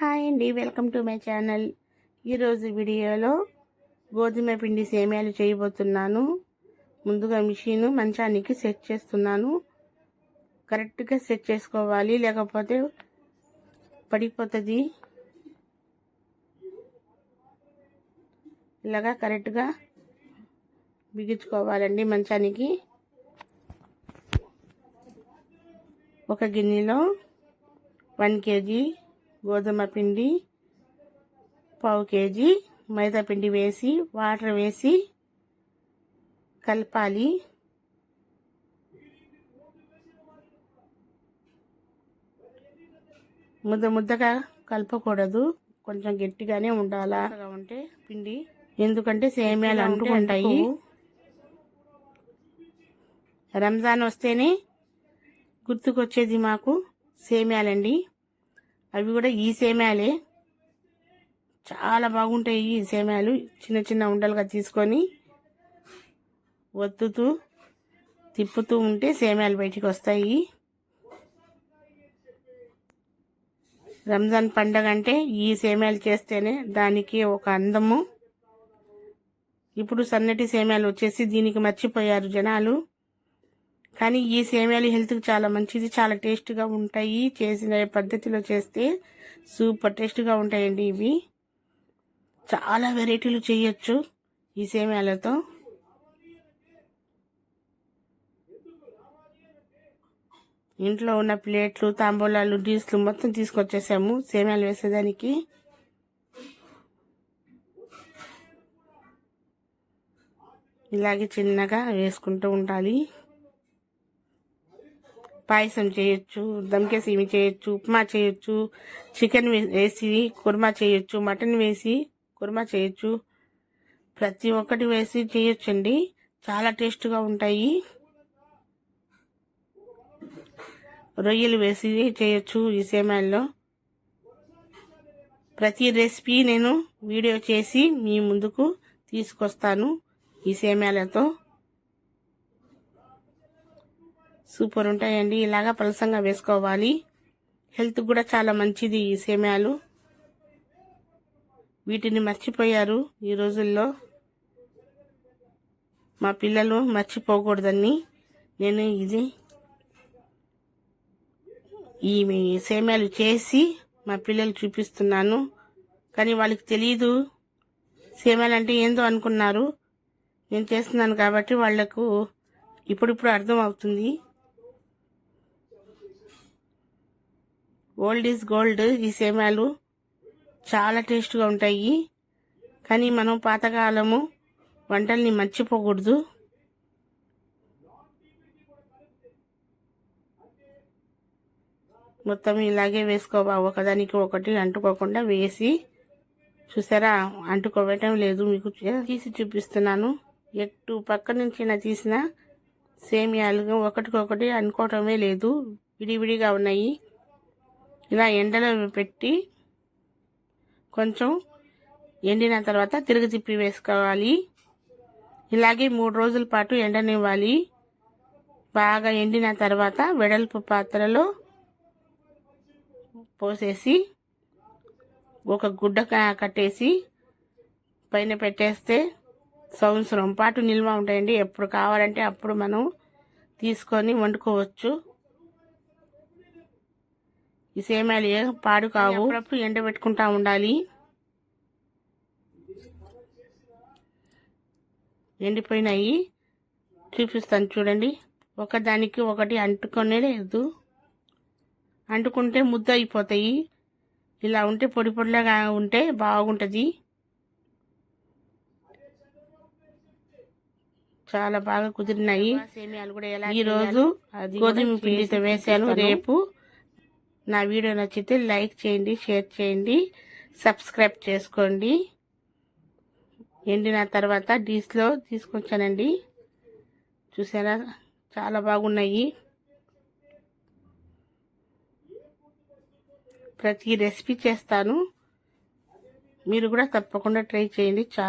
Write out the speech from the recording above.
Hi అండి welcome to my channel. ఈరోజు వీడియోలో గోధుమ పిండి సేమ్యాలు చేయబోతున్నాను. ముందుగా మిషన్ మంచానికి సెట్ చేస్తున్నాను. కరెక్ట్గా సెట్ చేసుకోవాలి లేకపోతే పడిపోతుంది. ఇలాగా కరెక్ట్గా బిగించుకోవాలండి మంచానికి. ఒక గిన్నెలో వన్ కేజీ గోధుమ పిండి పావు కేజీ మైదా పిండి వేసి వాటర్ వేసి కలపాలి. ముద్ద ముద్దగా కలపకూడదు. కొంచెం గట్టిగానే ఉండాలా? ఉంటే పిండి ఎందుకంటే సేమ్యాలు అంటుకుంటాయి. రంజాన్ వస్తేనే గుర్తుకొచ్చేది మాకు సేమ్యాలండి. అవి కూడా ఈ సేమ్యాలే. చాలా బాగుంటాయి ఈ సేమ్యాలు. చిన్న చిన్న ఉండలుగా తీసుకొని ఒత్తుతూ తిప్పుతూ ఉంటే సేమ్యాలు బయటికి వస్తాయి. రంజాన్ పండగ అంటే ఈ సేమ్యాలు చేస్తేనే దానికి ఒక అందము. ఇప్పుడు సన్నటి సేమ్యాలు వచ్చేసి దీనికి మర్చిపోయారు జనాలు. కానీ ఈ సేమ్యాలు హెల్త్కి చాలా మంచిది. చాలా టేస్ట్గా ఉంటాయి. చేసిన పద్ధతిలో చేస్తే సూపర్ టేస్ట్గా ఉంటాయండి ఇవి. చాలా వెరైటీలు చేయొచ్చు ఈ సేమ్యాలతో. ఇంట్లో ఉన్న ప్లేట్లు తాంబూలాలు డీస్లు మొత్తం తీసుకొచ్చేసాము సేమ్యాలు వేసేదానికి. ఇలాగే చిన్నగా వేసుకుంటూ ఉండాలి. పాయసం చేయొచ్చు దమ్కేసీమి చేయొచ్చు ఉప్మా చేయొచ్చు చికెన్ వేసి కుర్మా చేయొచ్చు మటన్ వేసి కుర్మా చేయొచ్చు. ప్రతి ఒక్కటి వేసి చేయొచ్చండి. చాలా టేస్ట్గా ఉంటాయి. రొయ్యలు వేసి చేయొచ్చు ఈ సేమాల్లో ప్రతి రెసిపీ నేను వీడియో చేసి మీ ముందుకు తీసుకొస్తాను ఈ సేమ్యాలతో. సూపర్ ఉంటాయండి. ఇలాగా పలసంగా వేసుకోవాలి. హెల్త్ కూడా చాలా మంచిది ఈ సేమ్యాలు. వీటిని మర్చిపోయారు ఈ రోజుల్లో. మా పిల్లలు మర్చిపోకూడదని నేను ఇది ఈ సేమ్యాలు చేసి మా పిల్లలు చూపిస్తున్నాను. కానీ వాళ్ళకి తెలియదు సేమ్యాలు అంటే ఏందో అనుకున్నారు. నేను చేస్తున్నాను కాబట్టి వాళ్ళకు ఇప్పుడిప్పుడు అర్థం అవుతుంది. ఓల్డ్ ఈజ్ గోల్డ్ ఈ సేమ్యాలు చాలా టేస్ట్గా ఉంటాయి. కానీ మనం పాతకాలము వంటల్ని మర్చిపోకూడదు. మొత్తం ఇలాగే వేసుకోవా? ఒకదానికి ఒకటి అంటుకోకుండా వేసి చూసారా? అంటుకోవటం లేదు మీకు. తీసి చూపిస్తున్నాను. ఎటు పక్క నుంచి నా తీసిన సేమియాలు ఒకటికొకటి అనుకోవటమే లేదు. విడివిడిగా ఉన్నాయి. ఇలా ఎండలో పెట్టి కొంచెం ఎండిన తర్వాత తిరిగి తిప్పి వేసుకోవాలి. ఇలాగే మూడు రోజుల పాటు ఎండనివ్వాలి. బాగా ఎండిన తర్వాత వెడల్పు పాత్రలో పోసేసి ఒక గుడ్డ కట్టేసి పైన పెట్టేస్తే సంవత్సరం పాటు నిల్వ ఉంటాయండి. ఎప్పుడు కావాలంటే అప్పుడు మనం తీసుకొని వండుకోవచ్చు. ఈ సేమ్యాలు పాడు కావు. అప్పుడప్పుడు ఎండబెట్టుకుంటా ఉండాలి. ఎండిపోయినాయి. చూపిస్తాను చూడండి. ఒకదానికి ఒకటి అంటుకొనే లేదు. అంటుకుంటే ముద్ద అయిపోతాయి ఇలా ఉంటే పొడి పొడిలాగా ఉంటే బాగుంటుంది. చాలా బాగా కుదిరినాయి. సేమియాలు కూడా ఎలా ఈరోజు గోధుమ పిండితో వేసాను రేపు నా వీడియో నచ్చితే లైక్ చేయండి షేర్ చేయండి సబ్స్క్రైబ్ చేసుకోండి. ఎండిన తర్వాత డీస్లో తీసుకొచ్చానండి. చూసారా? చాలా బాగున్నాయి. ప్రతి రెసిపీ చేస్తాను. మీరు కూడా తప్పకుండా ట్రై చేయండి. చాలా